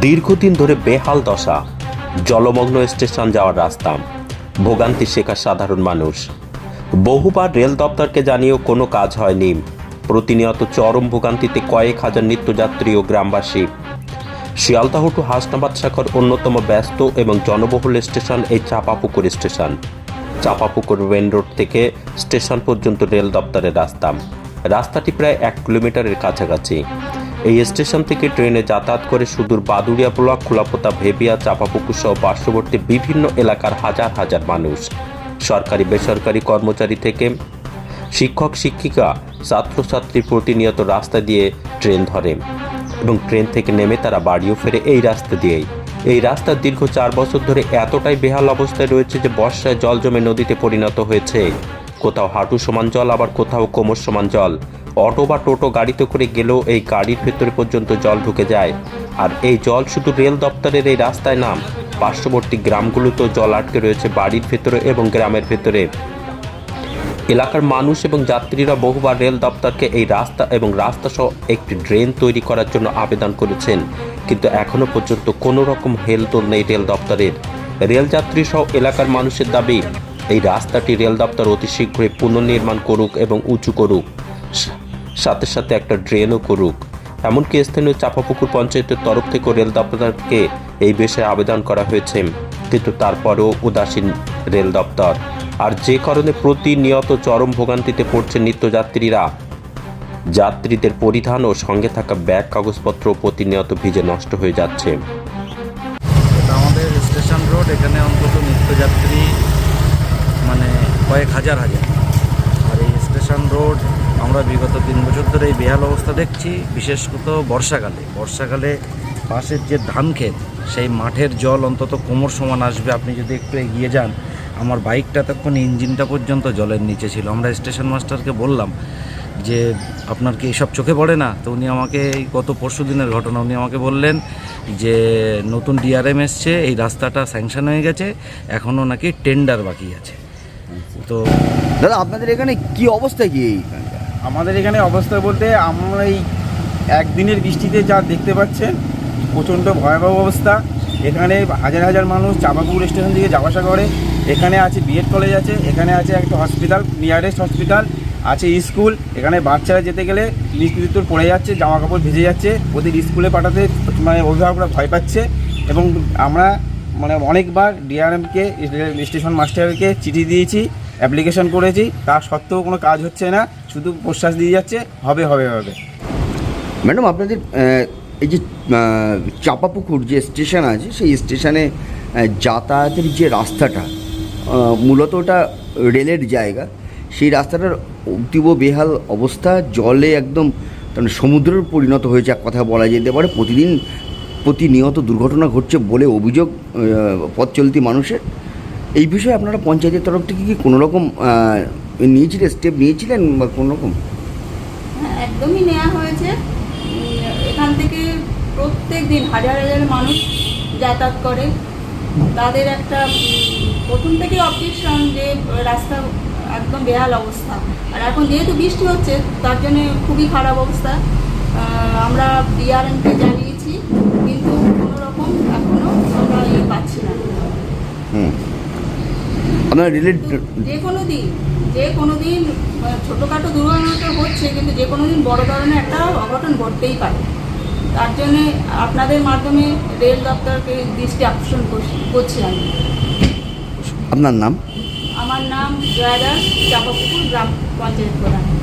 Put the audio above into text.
দীর্ঘদিন ধরে বেহাল দশা। জলমগ্ন স্টেশন যাওয়ার রাস্তা। ভোগান্তি শেখার সাধারণ মানুষ। বহুবার রেল দপ্তরকে জানিয়েও কোনো কাজ হয়নি। প্রতিনিয়ত চরম ভোগান্তিতে কয়েক হাজার নিত্যযাত্রী ও গ্রামবাসী। শিয়ালদাহ টু হাসনাবাদ শাখার অন্যতম ব্যস্ত এবং জনবহুল স্টেশন এই Chapapukur station. Chapapukur main road থেকে স্টেশন পর্যন্ত রেল দপ্তরের রাস্তা। রাস্তাটি প্রায় এক কিলোমিটারের কাছাকাছি। এই স্টেশন থেকে ট্রেনে যাতায়াত করে সুদূর বাদুড়িয়া ব্লক খোলাপোতা ভেবিয়া, চাপাপুকুর সহ পার্শ্ববর্তী বিভিন্ন এলাকার হাজার হাজার মানুষ। সরকারি, বেসরকারি কর্মচারী থেকে শিক্ষক, শিক্ষিকা, ছাত্রছাত্রী প্রতিনিয়ত রাস্তা দিয়ে ট্রেন ধরে এবং ট্রেন থেকে নেমে তারা বাড়িও ফেরে এই রাস্তা দিয়েই। এই রাস্তা দীর্ঘ চার বছর ধরে এতটাই বেহাল অবস্থায় রয়েছে যে বর্ষায় জল জমে নদীতে পরিণত হয়েছে। কোথাও হাঁটু সমান জল, আবার কোথাও কোমর সমান জল। অটো বা টোটো গাড়িতে করে গেলেও এই গাড়ির ভেতরে পর্যন্ত জল ঢুকে যায়। আর এই জল শুধু রেল দপ্তরের এই রাস্তায় নাম। পার্শ্ববর্তী গ্রামগুলোতেও জল আটকে রয়েছে বাড়ির ভেতরে এবং গ্রামের ভেতরে। এলাকার মানুষ এবং যাত্রীরা বহুবার রেল দপ্তরকে এই রাস্তা এবং রাস্তা সহ একটি ড্রেন তৈরি করার জন্য আবেদন করেছেন। কিন্তু এখনও পর্যন্ত কোনো রকম হেলদোল নেই রেল দপ্তরের। রেল যাত্রী সহ এলাকার মানুষের দাবি, এই রাস্তাটি রেল দপ্তর অতি শীঘ্রই পুনর্নির্মাণ করুক এবং উঁচু করুক। সাথে সাথে একটা ড্রেনও করুক। এমনকি স্থানীয় চাপাপুকুর পঞ্চায়েতের তরফ থেকে রেল দপ্তরকে এই বিষয়ে আবেদন করা হয়েছে। কিন্তু তারপরেও উদাসীন রেল দপ্তর। আর যে কারণে প্রতিনিয়ত চরম ভোগান্তিতে পড়ছে নিত্যযাত্রীরা, যাত্রীদের পরিধান ও সঙ্গে থাকা ব্যাগ, কাগজপত্র প্রতিনিয়ত ভিজে নষ্ট হয়ে যাচ্ছে। আমাদের স্টেশন রোড, এখানে অন্তত নিত্যযাত্রী মানে কয়েক হাজার হাজার। আর এই স্টেশন রোড আমরা বিগত তিন বছর ধরে এই বেহাল অবস্থা দেখছি বিশেষ বিশেষত বর্ষাকালে। বর্ষাকালে পাশের যে ধান ক্ষেত সেই মাঠের জল অন্তত কোমর সমান আসবে। আপনি যদি একটু এগিয়ে যান আমার বাইকটা তখন ইঞ্জিনটা পর্যন্ত জলের নিচে ছিল। আমরা স্টেশন মাস্টারকে বললাম যে আপনার কি এসব চোখে পড়ে না? তো উনি আমাকে এই গত পরশু দিনের ঘটনা উনি আমাকে বললেন যে নতুন ডিআরএম এসছে এই রাস্তাটা স্যাংশন হয়ে গেছে এখনও নাকি টেন্ডার বাকি আছে। তো দাদা আপনাদের এখানে কি অবস্থা কি আমাদের এখানে অবস্থা বলতে আমরা এই একদিনের বৃষ্টিতে যা দেখতে পাচ্ছেন, প্রচণ্ড ভয়াবহ অবস্থা। এখানে হাজার হাজার মানুষ চাপাপুর স্টেশন থেকে যাওয়া আসা করে এখানে আছে বিএড কলেজ আছে, এখানে আছে একটা হসপিটাল নিয়ারেস্ট হসপিটাল আছে স্কুল এখানে বাচ্চারা যেতে গেলে নিত্যুত্তর পড়ে যাচ্ছে জামা কাপড় ভিজে যাচ্ছে, ওদের স্কুলে পাঠাতে মানে অভিভাবকরা ভয় পাচ্ছে এবং আমরা মানে অনেকবার ডিআরএমকে স্টেশন মাস্টারকে চিঠি দিয়েছি অ্যাপ্লিকেশন করেছি, তা সত্ত্বেও কোনো কাজ হচ্ছে না, শুধু প্রশ্বাস দিয়ে যাচ্ছে, হবে হবে হবে। ম্যাডাম, আপনাদের এই যে চাপাপুকুর যে স্টেশন আছে, সেই স্টেশনে যাতায়াতের যে রাস্তাটা মূলত ওটা রেলের জায়গা, সেই রাস্তাটার অতীব বেহাল অবস্থা, জলে একদম মানে সমুদ্রের পরিণত হয়েছে, এক কথা বলা যেতে পারে, প্রতিদিন প্রতিনিয়ত দুর্ঘটনা ঘটছে বলে অভিযোগ পথ চলতি মানুষের। এই বিষয়ে আপনারা পঞ্চায়েতের তরফ থেকে কি কোনো রকম নিয়েছিলেন স্টেপ নিয়েছিলেন বা কোনো রকম? হ্যাঁ, একদমই নেওয়া হয়েছে। এখান থেকে প্রত্যেক দিন হাজার হাজার মানুষ যাতায়াত করে। তাদের একটা প্রথম থেকে অবজেকশন যে রাস্তা একদম বেহাল অবস্থা। আর এখন যেহেতু বৃষ্টি হচ্ছে তার জন্য খুবই খারাপ অবস্থা। আমরা ডিআরএমকে জানিয়েছি কিন্তু কোনো রকম এখনও আমরা ইয়ে পাচ্ছি না হুম আপনারা যে কোনো দিন যে কোনো দিন ছোটোখাটো দুর্ঘটনা তো হচ্ছে কিন্তু যে কোনো দিন বড় ধরনের একটা অঘটন ঘটতেই পারে। তার জন্যে আপনাদের মাধ্যমে রেল দপ্তরকে দৃষ্টি আকর্ষণ করছি- করছি আমি। আপনার নাম? আমার নাম জয়া দাস চাপাপুকুর গ্রাম পঞ্চায়েত প্রধান।